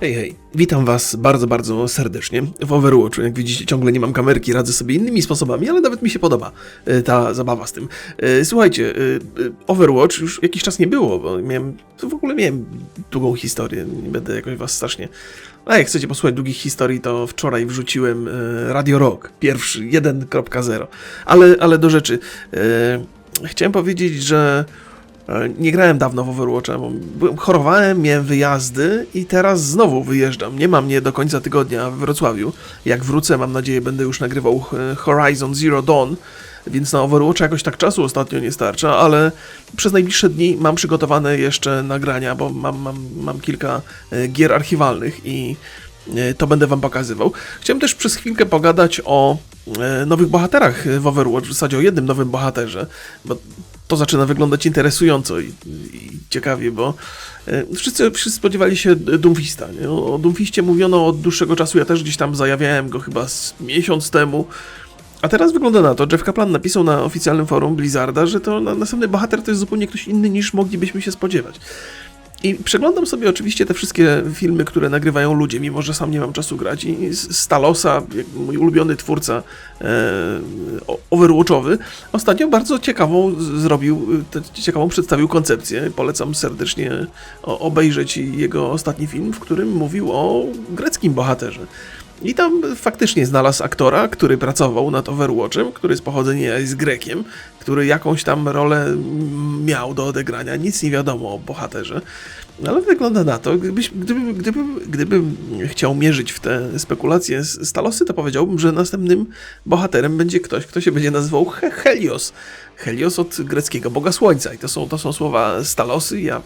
Hej, hej, witam was bardzo, bardzo serdecznie w Overwatchu. Jak widzicie, ciągle nie mam kamerki, radzę sobie innymi sposobami, ale nawet mi się podoba e, ta zabawa z tym. E, Słuchajcie, e, Overwatch już jakiś czas nie było, bo miałem, w ogóle miałem długą historię, nie będę jakoś was strasznie... A jak chcecie posłuchać długich historii, to wczoraj wrzuciłem Radio Rock, pierwszy, 1.0. Ale, ale do rzeczy. Chciałem powiedzieć, że Nie grałem dawno w Overwatcha, bo chorowałem, miałem wyjazdy i teraz znowu wyjeżdżam. Nie mam mnie do końca tygodnia w Wrocławiu. Jak wrócę, mam nadzieję, będę już nagrywał e, Horizon Zero Dawn, więc na Overwatcha jakoś tak czasu ostatnio nie starcza, ale przez najbliższe dni mam przygotowane jeszcze nagrania, bo mam, mam, mam kilka e, gier archiwalnych i e, to będę wam pokazywał. Chciałem też przez chwilkę pogadać o e, nowych bohaterach w Overwatch, w zasadzie o jednym nowym bohaterze, bo to zaczyna wyglądać interesująco i, i ciekawie, bo e, wszyscy, wszyscy spodziewali się Doomfista. Nie? O Doomfistie mówiono od dłuższego czasu, ja też gdzieś tam zajawiałem go chyba miesiąc temu. A teraz wygląda na to, Jeff Kaplan napisał na oficjalnym forum Blizzarda, że to na, następny bohater to jest zupełnie ktoś inny niż moglibyśmy się spodziewać. I przeglądam sobie oczywiście te wszystkie filmy, które nagrywają ludzie, mimo że sam nie mam czasu grać. I Stalosa, mój ulubiony twórca e, Overwatchowy, ostatnio bardzo ciekawą zrobił, ciekawą przedstawił koncepcję. Polecam serdecznie obejrzeć jego ostatni film, w którym mówił o greckim bohaterze. I tam faktycznie znalazł aktora, który pracował nad Overwatchem, który z pochodzenia jest Grekiem, który jakąś tam rolę miał do odegrania. Nic nie wiadomo o bohaterze. No Ale wygląda na to, gdybyś, gdybym, gdybym, chciał mierzyć w te spekulacje z Stalosy, to powiedziałbym, że następnym bohaterem będzie ktoś, kto się będzie nazywał He Helios. Helios od greckiego boga słońca. I to są, to są słowa Stalosy. Ja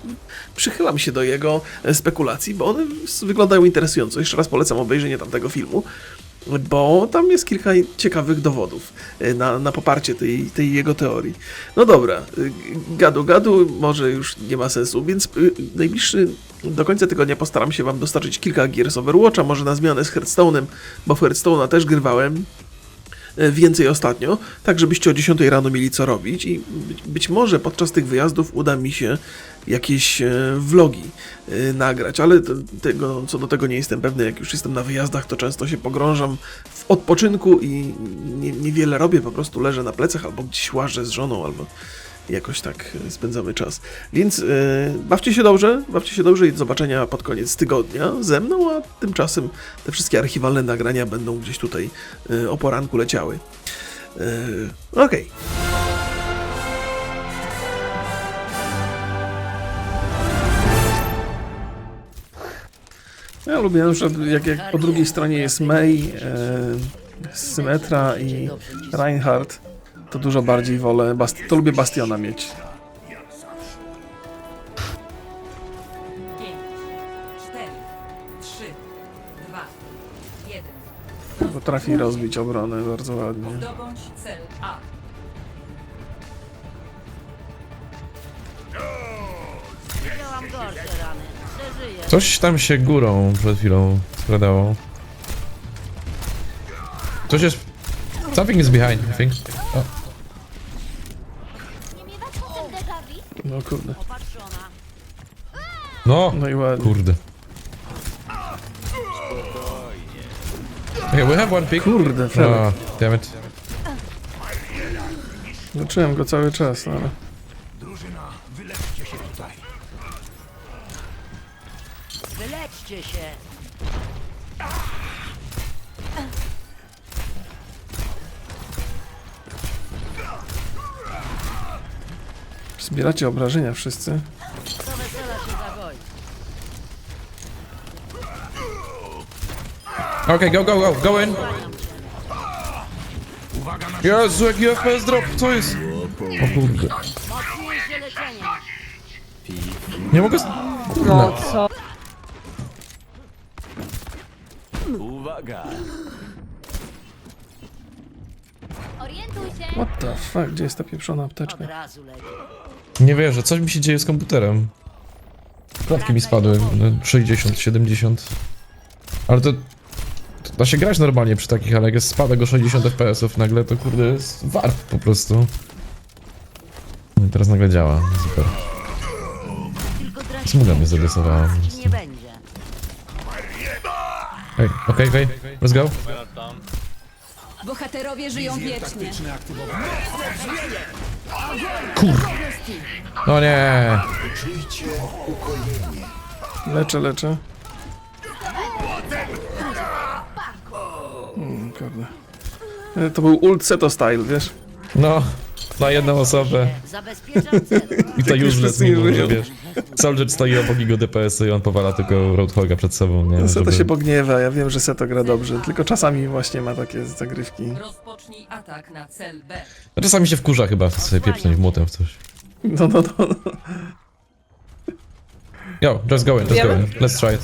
przychylam się do jego spekulacji, bo one wyglądają interesująco. Jeszcze raz polecam obejrzenie tamtego filmu, bo tam jest kilka ciekawych dowodów e, na, na poparcie tej, tej jego teorii. No dobra, y, gadu gadu może już nie ma sensu, więc y, najbliższy do końca tygodnia postaram się wam dostarczyć kilka gier z Overwatcha, może na zmianę z Hearthstone'em, bo w Hearthstone'a też grywałem e, więcej ostatnio, tak żebyście o 10 rano mieli co robić i być, może podczas tych wyjazdów uda mi się jakieś e, vlogi e, nagrać, ale tego, co do tego nie jestem pewny, jak już jestem na wyjazdach, to często się pogrążam w odpoczynku i nie, niewiele robię, po prostu leżę na plecach albo gdzieś łażę z żoną, albo jakoś tak spędzamy czas. Więc e, bawcie się dobrze, bawcie się dobrze i do zobaczenia pod koniec tygodnia ze mną, a tymczasem te wszystkie archiwalne nagrania będą gdzieś tutaj e, o poranku leciały. E, Okej. Ja lubię na jak, jak po drugiej stronie jest May, e, Symmetra i Reinhardt, to dużo bardziej wolę, basti- to lubię Bastiona mieć. 5, 4, 3, 2, 1. Potrafi rozbić obronę bardzo ładnie. Coś tam się górą przed chwilą skradało. Coś jest... Something is behind, I think. O, Nie miewasz potem déjà vu? No kurde. Opatrzona. No! No i ładnie. Kurde. Okay, we have one pick. Kurde, Felek. Oh, damn it. Zobaczyłem go cały czas, no ale... Wyleczcie się. Zbieracie obrażenia wszyscy. Do wesela się zagoi. Okay, go, go, go, go in! Jezu, jaki FPS drop, co jest? O kurde. Nie mogę... z- Kurde. Orientuj się. What the fuck, gdzie jest ta pieprzona Od apteczka? razu leci. Nie wierzę, coś mi się dzieje z komputerem. Klatki mi spadły, no, 60, 70. Ale to da się grać normalnie przy takich, ale jak jest spada o 60 fps nagle, to kurde jest warp po prostu. No i teraz nagle działa, super. Smuga mnie prostu. nie będzie. Ej, okej, okej, let's go. Bohaterowie żyją wiecznie. No nie. Leczę, leczę. Kurde. To był ult Seto style, wiesz? No, na jedną osobę. Zabezpieczam cel. I to już żyją. wiesz. Soldier stoi obok jego DPS-u i on powala tylko Roadhoga przed sobą, nie? Seto Żeby- się pogniewa, ja wiem, że Seto gra dobrze, tylko czasami właśnie ma takie zagrywki. Rozpocznij atak na cel B. Czasami się wkurza chyba, chce sobie pieprznąć młotem w coś. No, no, no. no. Yo, just go in, just go in. Let's try it.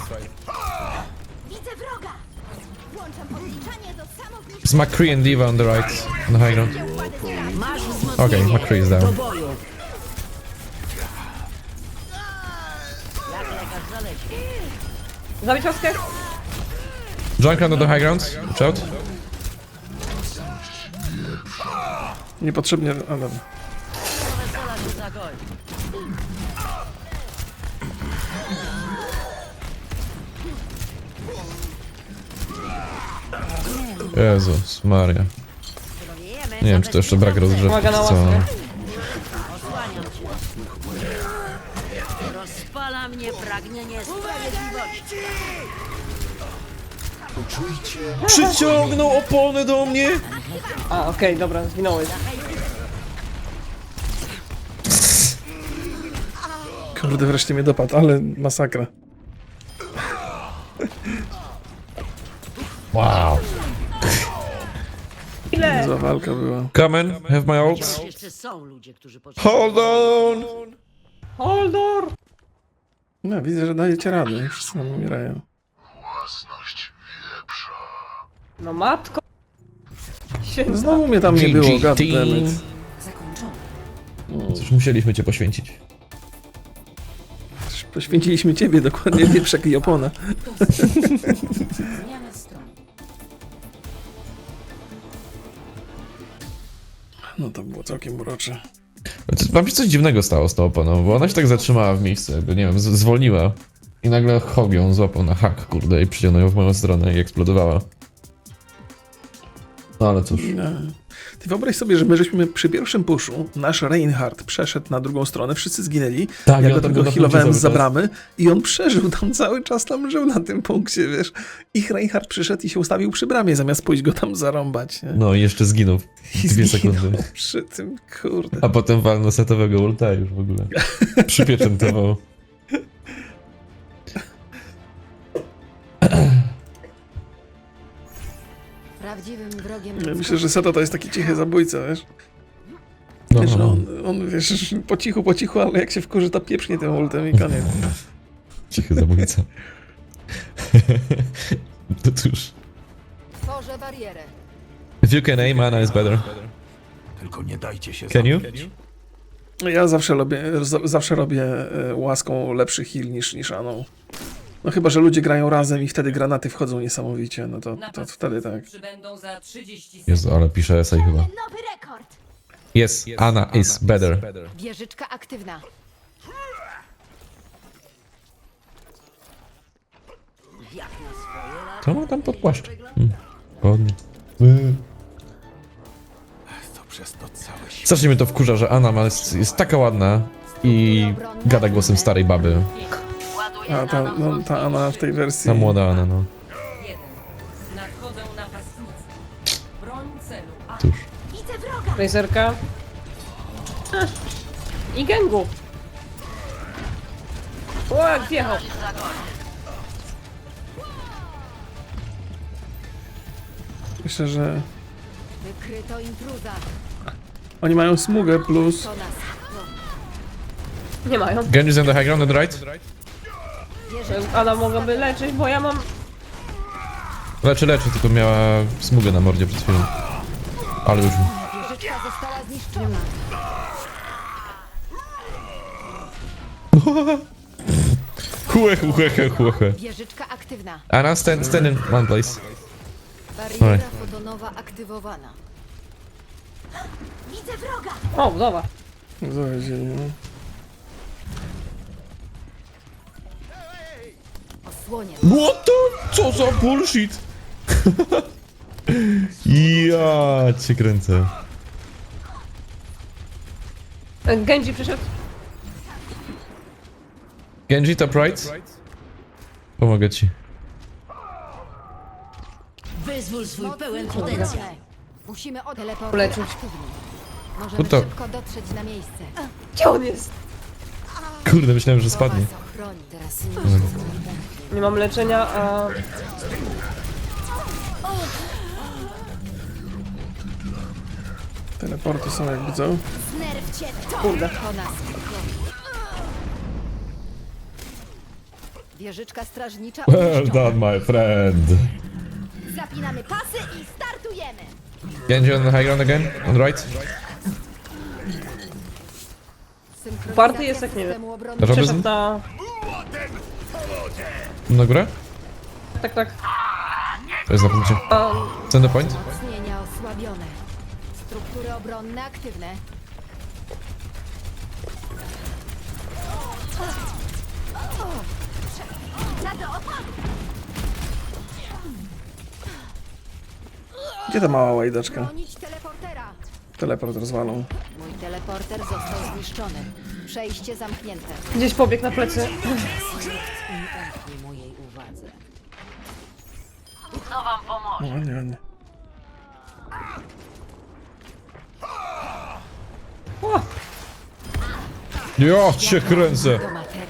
It's McCree and Diva on the right, on the high ground. Wzmocnienie. McCree is down. Zabić łaskę? Junkrat on the high ground, watch out. Niepotrzebnie... A, Jezus Maria. Nie wiem, czy to jeszcze brak rozgrzewki, Uwaga na czy co. cię. Rozpala mnie pragnienie sprawiedliwości. Przyciągnął opony do mnie! A, okej, dobra, zginąłeś. Kurde, wreszcie mnie dopadł, ale masakra. Wow. Ile? Za walka była. Come in, have my ult. Jeszcze są ludzie, którzy potrzebują. Hold on! Holdor! No, widzę, że dajecie radę, wszyscy nam umierają. No matko. No, Święta. Znowu mnie tam nie było, GG. goddammit. Zakończony. Coś musieliśmy cię poświęcić. Poświęciliśmy ciebie dokładnie, wieprzek i opona. Zmiana No to było całkiem urocze. Znaczy, Wam się coś dziwnego stało z tą oponą, bo ona się tak zatrzymała w miejscu, jakby, nie wiem, zwolniła. I nagle Hog ją złapał na hak, kurde, i przyciągnął ją w moją stronę i eksplodowała. No ale cóż. No. Ty wyobraź sobie, że my żeśmy przy pierwszym puszu, nasz Reinhardt przeszedł na drugą stronę, wszyscy zginęli, Tak, ja go tam tylko go healowałem bramy i on przeżył tam cały czas, tam żył na tym punkcie, wiesz. Ich Reinhardt przyszedł i się ustawił przy bramie, zamiast pójść go tam zarąbać, nie? No i jeszcze zginął. I Dwie zginął sekundy. przy tym, kurde. A potem walnął setowego ulta już w ogóle. Przypieczętował. Prawdziwym wrogiem Ja myślę, że Seto to jest taki cichy zabójca, wiesz. No, Wiesz, no, no. on, on, wiesz, po cichu, po cichu, ale jak się wkurzy, to pieprznie tym ultem i koniec. Cichy zabójca. to cóż. Tworzę barierę. If you can aim, Anna is better. Tylko nie dajcie się Can you? Ja zawsze robię, z- zawsze robię e, łaską lepszy heal niż, niż Aną. No chyba, że ludzie grają razem i wtedy granaty wchodzą niesamowicie, no to, to wtedy tak. przybędą za 30 sekund. Jezu, ale pisze esej chyba. nowy rekord! Yes, Anna is better. Wieżyczka aktywna. Jak na swoje lata. Co ma tam pod płaszcz? Hmm. Ładnie. To przez to całe świat. Strasznie mnie to wkurza, że Anna ma, jest, jest taka ładna i gada głosem starej baby. A ta, no, ta Ana w tej wersji... Ta młoda Anna, no. Nadchodzą napastnicy. Broń celu A. Cóż. Widzę wroga! Razerka. I gęgu. O, jak wjechał. Myślę, że Wykryto intruza. oni mają smugę plus... To nas. Nie mają. Genji's on the high ground on the right? Ona mogłaby leczyć, bo ja mam... Leczy, leczy, tylko miała smugę na mordzie przed chwilą. Ale już... Wieżyczka została zniszczona. Chłe, chłe, chłe, chłe. Wieżyczka aktywna. Anna, stand, stand in one place. Bariera fotonowa aktywowana. Widzę wroga! O, dobra. Zobaczcie, no. Osłonię. What the? Co za bullshit? ja cię kręcę. E, Genji przyszedł. Genji, top right? Pomogę ci. Wyzwól swój pełen potencjał. Musimy od teleporter Uleczyć. aktywny. Możemy No to- szybko dotrzeć na miejsce. Gdzie on jest? Kurde, myślałem, że spadnie. Nie mam leczenia, a... Teleporty są jak widzę. To! Kurde. Wieżyczka strażnicza Well done, my friend. Zapinamy pasy i startujemy! Genji on high ground again? On right? Party jest jak nie wiem. obronnego. Robię Przeszedł na... Na górę? Tak, tak. To jest na punkcie. A, Send the point. Wzmocnienia osłabione. Struktury obronne aktywne. Gdzie ta mała łajdaczka? Bronić teleportera! Teleport rozwalą. Mój teleporter został zniszczony. Przejście zamknięte. gdzieś pobiegł na plecy. Umknie mojej uwadze. No, ładnie, ładnie. Ja cię kręcę.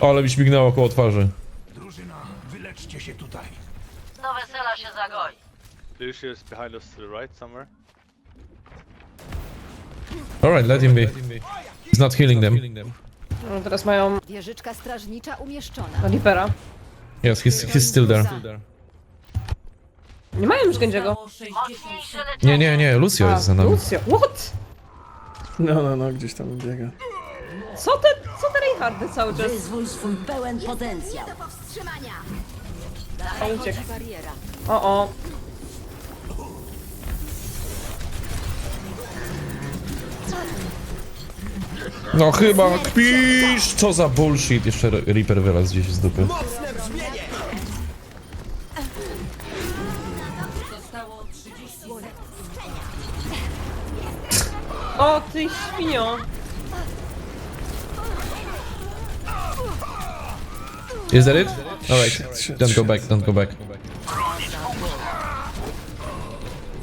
Ale mi śmignęło koło twarzy. Drużyna, wyleczcie się tutaj. Do wesela się zagoi. Lucius behind us to the right somewhere. Alright, let him be. He's not healing them. No, teraz mają Wieżyczka strażnicza umieszczona. Reapera. Yes, he's, he's still there. Nie mają już Genjiego. Zostało 60 sekund. Nie, nie, nie, Lucio jest za nami. Lucio. What? No, no, no, gdzieś tam biega. Co te, co te Reinhardy cały czas? Wyzwól swój pełen potencjał. Do powstrzymania! Uciekł. Bariera. O, o. No chyba kpisz! Co za bullshit! Jeszcze Reaper wylazł gdzieś z dupy. Zostało 30 sekund. O, ty świnio. Is that it? Alright, don't go back, don't go back.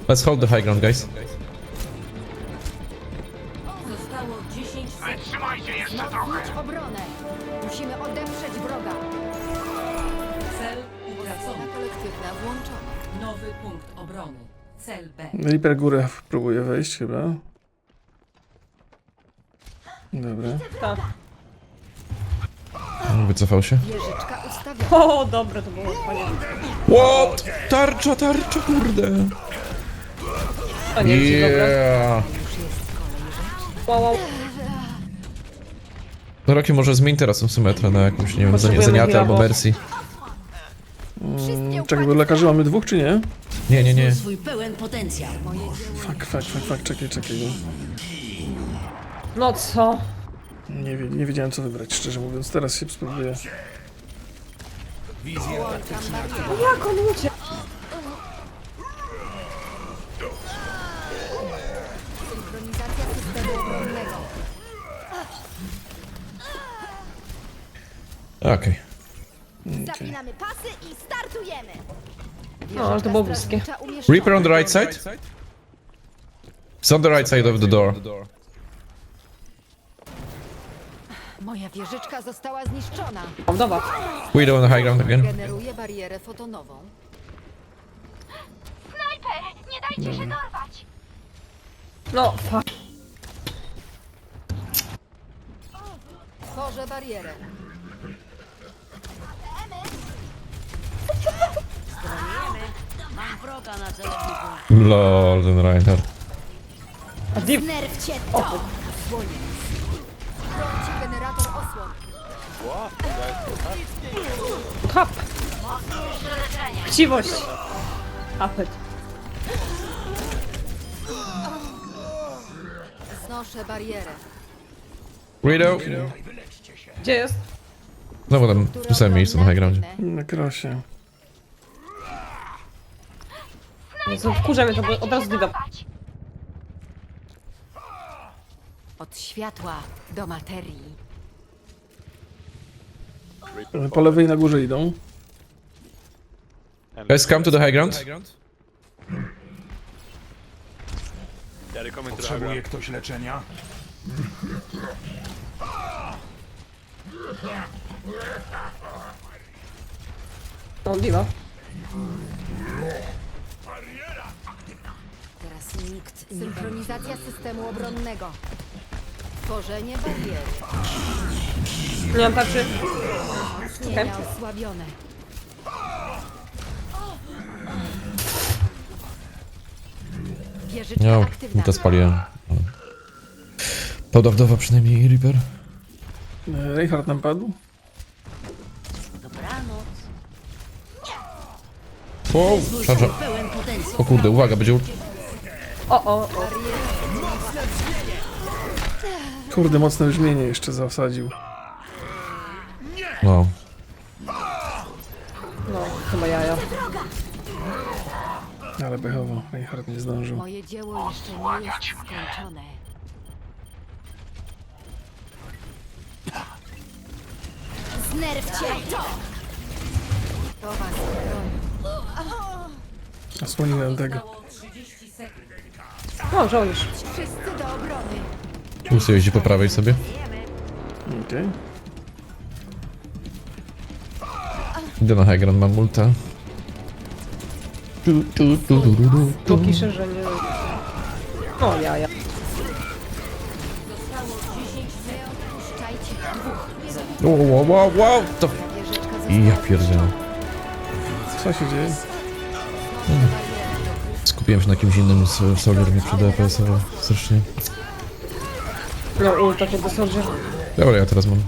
Let's hold the high ground, guys. Reaper górę próbuje wejść chyba. Dobra. Wycofał się. Wieżyczka ustawiona. O, dobre to było, panie. What? Tarcza, tarcza, kurde. A nie, yeah. dobra. Yeah. Wow, wow. No Rocky może zmień teraz tą symetrę na jakąś, nie wiem, Potrzebujemy zaniatę albo bo- Mercy. Mm, czekaj, bo lekarze mamy dwóch czy nie? Nie, nie, nie. Swój pełen potencjał. Fuck, fuck, fuck, fuck, czekaj, czekaj. No co? Nie, wie- nie wiedziałem co wybrać, szczerze mówiąc. Teraz się spróbuję. Jak on uciekł? Synchronizacja systemu obronnego. Okej. Zapinamy pasy i startujemy! No, ale to było bliskie. Reaper on the right side? It's on the right side of the door. Moja wieżyczka została zniszczona. Dobra. Widow on the high ground again. Generuje barierę fotonową. Snajper! Nie dajcie się dorwać! No, fuck. Tworzę barierę. Mam wroga na celowniku. Lol, ten Reinhardt. Znerw cię to! Trąci generator osłon. Hap. Chciwość. Apet. Znoszę barierę. Widow. Gdzie jest? Znowu tam w tym samym miejscu na high groundzie. Na krosie. Jezu, Wkurza mnie to, bo od razu dyga. Od światła do materii. Po lewej na górze idą. Guys, come to the high ground. yeah, they're coming to the high Potrzebuje ground. ktoś leczenia? No, diwa. Nikt nie Synchronizacja systemu obronnego. Tworzenie bariery. Nie mam tarczy. Wzmocnienia osłabione. Wieżyczka No, aktywna. mi to spaliłem. Pełna wdowa przynajmniej, Reaper. E, Reinhardt nam padł. Dobranoc. Wow, szarża. Pełen potencjał. O kurde, uwaga, będzie... ul- O, o, o. Kurde, mocne brzmienie jeszcze zasadził. Wow. No, chyba jaja. Ale bechowo, Reinhardt nie zdążył. Moje dzieło jeszcze nie jest skończone. Znerwcie to! To was chroni. Osłoniłem tego. Zostało 30 sekund. O, żołnierz. Wszyscy do obrony! Musy jeździ po prawej sobie. Okej. Idę na high ground, mam multa. Tu, tu, tu, tu, tu, tu, tu. Pokiszę, że nie... O, jaja. Zostało 10 sekund. Puszczajcie Wow, wow, wow, wow, to... I ja pierdzielę. Co się dzieje? Skupiłem się na kimś innym, Soldier mnie przy DPS-owo strasznie. No, ult takie do soldier. Dobra, ja teraz mam.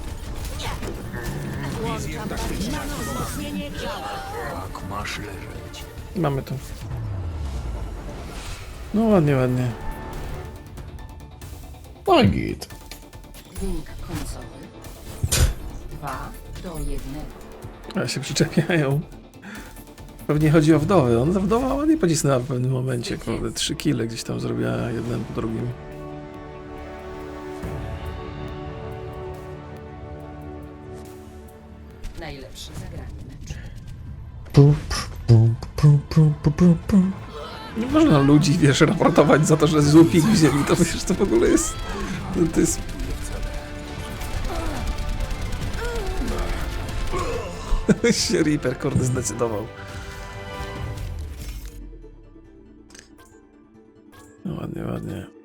Mamy to. No ładnie, ładnie. No git. 2 do 1. Ale się przyczepiają. Pewnie chodzi o wdowę. On za wdowa ładnie pocisnęła w pewnym momencie. Kurde, trzy kile gdzieś tam zrobiła jeden po drugim. Najlepsze zagranie meczu. Pum, pum, pum, pum, pum, pum, pum. Nie można ludzi, wiesz, raportować za to, że zły pik wzięli. To wiesz, to w ogóle jest... To, to jest... się Reaper, kurde, zdecydował. No ładnie, ładnie.